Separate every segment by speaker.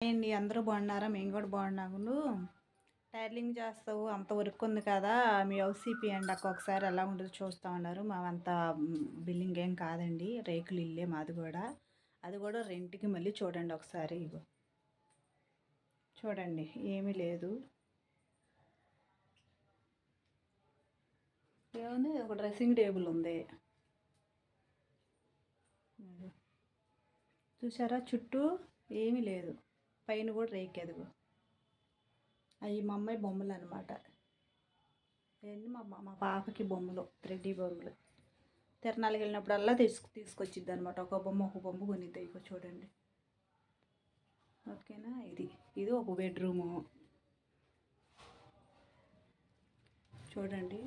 Speaker 1: అండి అందరూ బాగున్నారా? మేము కూడా బాగున్నాము టైర్లింగ్ చేస్తావు. అంత వర్క్ ఉంది కదా. మీ హౌసీపీ అండి అక్క ఒకసారి ఎలా ఉంటుందో చూస్తూ ఉన్నారు. మావంత బిల్లింగ్ ఏం కాదండి. రేకులు ఇల్లే మాది కూడా. అది కూడా రెంట్కి మళ్ళీ చూడండి ఒకసారి ఇగో. చూడండి. ఏమీ లేదు. ఏముంది? ఒక డ్రెస్సింగ్ టేబుల్ ఉంది. చూసారా? చుట్టూ ఏమీ లేదు. పైన కూడా రేకెదుగు అవి మా అమ్మాయి బొమ్మలు అనమాట ఏంటి మా మా పాపకి బొమ్మలు త్రెడ్డి బొమ్మలు. తిరణాలకి వెళ్ళినప్పుడల్లా తీసుకు తీసుకొచ్చిద్ది అనమాట ఒక బొమ్మ ఒక బొమ్మ కొనిద్ది. ఇక చూడండి. ఓకేనా? ఇది ఇది ఒక బెడ్రూము. చూడండి.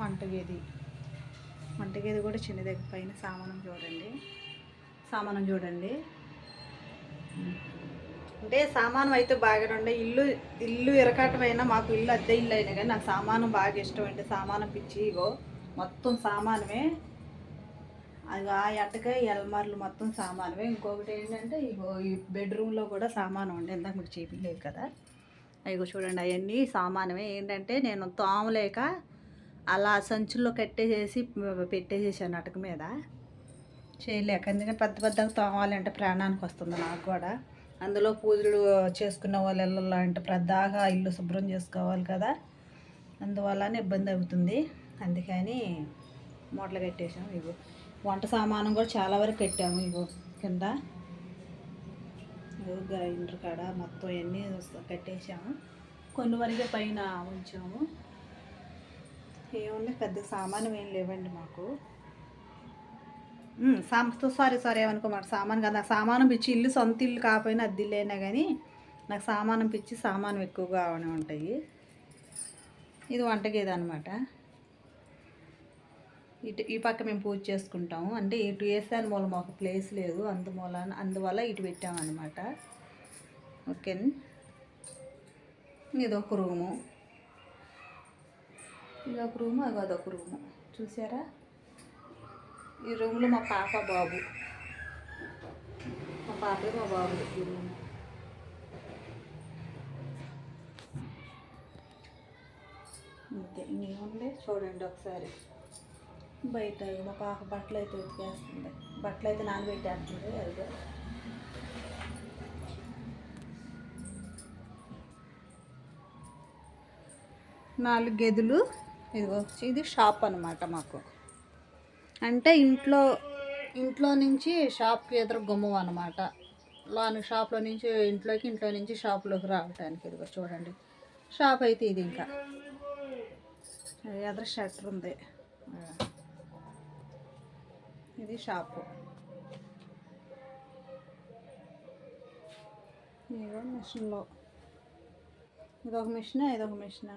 Speaker 1: వంటగది. వంటగది కూడా చిన్నది పైన సామానం చూడండి. సామానం చూడండి. అంటే సామానం అయితే బాగా ఉండే. ఇల్లు ఇల్లు ఇరకాటమైనా మాకు ఇల్లు అద్దె ఇల్లు అయినా కానీ నాకు సామానం బాగా ఇష్టం అంటే సామానం పిచ్చి ఇగో. మొత్తం సామానమే. అది ఆ ఎట్టగా ఎల్మార్లు మొత్తం సామానమే. ఇంకొకటి ఏంటంటే ఇగో ఈ బెడ్రూమ్లో కూడా సామానం ఉండే. ఇందాక మీకు చూపించలేదు కదా. ఇగో చూడండి అవన్నీ సామానమే. ఏంటంటే నేను తోమలేక అలా సంచుల్లో కట్టేసేసి పెట్టేసేసాను అటక మీద. చేయలేక ఎందుకంటే పెద్ద పెద్దగా తోమాలంటే ప్రాణానికి వస్తుంది నాకు కూడా. అందులో పూజలు చేసుకున్న వాళ్ళు ఇళ్ళల్లో అంటే పెద్దగా ఇల్లు శుభ్రం చేసుకోవాలి కదా. అందువల్లనే ఇబ్బంది అవుతుంది. అందుకని మూటలు కట్టేసాము ఇవి. వంట సామానం కూడా చాలా వరకు కట్టాము ఇవి కింద. గ్రైండర్ కాడ మొత్తం అన్నీ కట్టేసాము. కొన్ని వరకే పైన ఉంచాము. ఏముంది? పెద్ద సామానం ఏం లేవండి మాకు. సామాన్తో సారీ సారీ ఏమనుకోమాట సామాన్ కదా నాకు సామానం పిచ్చి ఇల్లు సొంత ఇల్లు కాకపోయినా అద్దిల్లేనా కానీ నాకు సామానం పిచ్చి సామానం ఎక్కువగా ఉంటాయి. ఇది వంటగేది అనమాట ఇటు ఈ పక్క మేము పూజ చేసుకుంటాము. అంటే ఇటు వేసాను మూల మాకు ప్లేస్ లేదు. అందుమూల అందువల్ల ఇటు పెట్టామన్నమాట. ఓకే ఇది ఒక రూము. ఇదొక రూము అది అదొక రూము. చూసారా? ఈ రూమ్లో మా పాప బాబు. మా పాపే మా బాబు ఈ రూమ్. అంతే ఇంకేముంది? చూడండి ఒకసారి. బయట మా పాప బట్టలు అయితే ఉతికేస్తుంది. బట్టలు అయితే నానబెట్టేస్తుంది అదిగో. నాలుగు గదులు. ఇదిగో ఇది షాప్ అనమాట మాకు. అంటే ఇంట్లో ఇంట్లో నుంచి షాప్కి ఎదురు గుమ్మం అనమాట లోని షాప్లో నుంచి ఇంట్లోకి ఇంట్లో నుంచి షాప్లోకి రావడానికి ఇదిగో చూడండి. షాప్ అయితే ఇది ఇంకా. ఎదురు షట్టర్ ఉంది. ఇది షాపు. ఇదిగో మిషన్లో. ఇదొక మిషన్ ఇదొక మిషన్.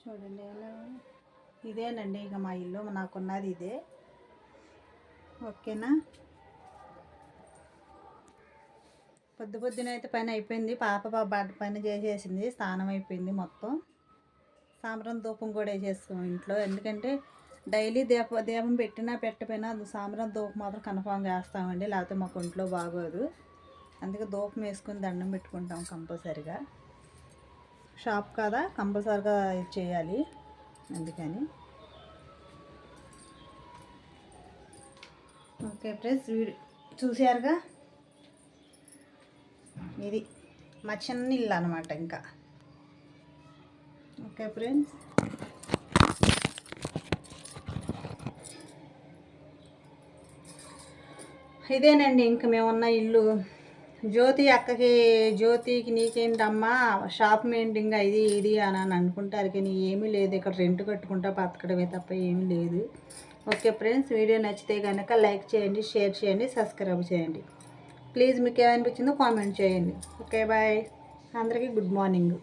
Speaker 1: చూడండి ఎలా ఇదేనండి ఇక మా ఇల్లు నాకున్నది ఇదే. ఓకేనా? పొద్దు పొద్దున అయితే పని అయిపోయింది. పాప బట్ట పని చేసేసింది. స్నానం అయిపోయింది మొత్తం. సాంబ్రం ధూపం కూడా వేసేసుకోం ఇంట్లో. ఎందుకంటే డైలీ దీప దీపం పెట్టినా పెట్టపోయినా సాంబ్రం ధూపం మాత్రం కన్ఫామ్ వేస్తామండి. లేకపోతే మాకు ఒంట్లో బాగోదు. అందుకే ధూపం వేసుకుని దండం పెట్టుకుంటాం కంపల్సరిగా. షాప్ కదా? కంపల్సరిగా చేయాలి. అందుకని. ఓకే ఫ్రెండ్స్ వీడియో చూసారుగా ఇది మా చిన్న ఇల్లు అనమాట ఇంకా. Okay friends. ఇదేనండి ఇంక మేమున్న ఇల్లు. జ్యోతి అక్కకి జ్యోతికి నీకేంటమ్మా? షాప్ మెయింటింగ్ ఇది ఇది అని అని అనుకుంటారు కానీ ఏమీ లేదు. ఇక్కడ రెంట్ కట్టుకుంటా బతకడమే తప్ప ఏమీ లేదు. ఓకే ఫ్రెండ్స్ వీడియో నచ్చితే కనుక లైక్ చేయండి షేర్ చేయండి సబ్స్క్రైబ్ చేయండి. ప్లీజ్ మీకు ఏమనిపించిందో కామెంట్ చేయండి. Okay bye. అందరికీ గుడ్ మార్నింగ్.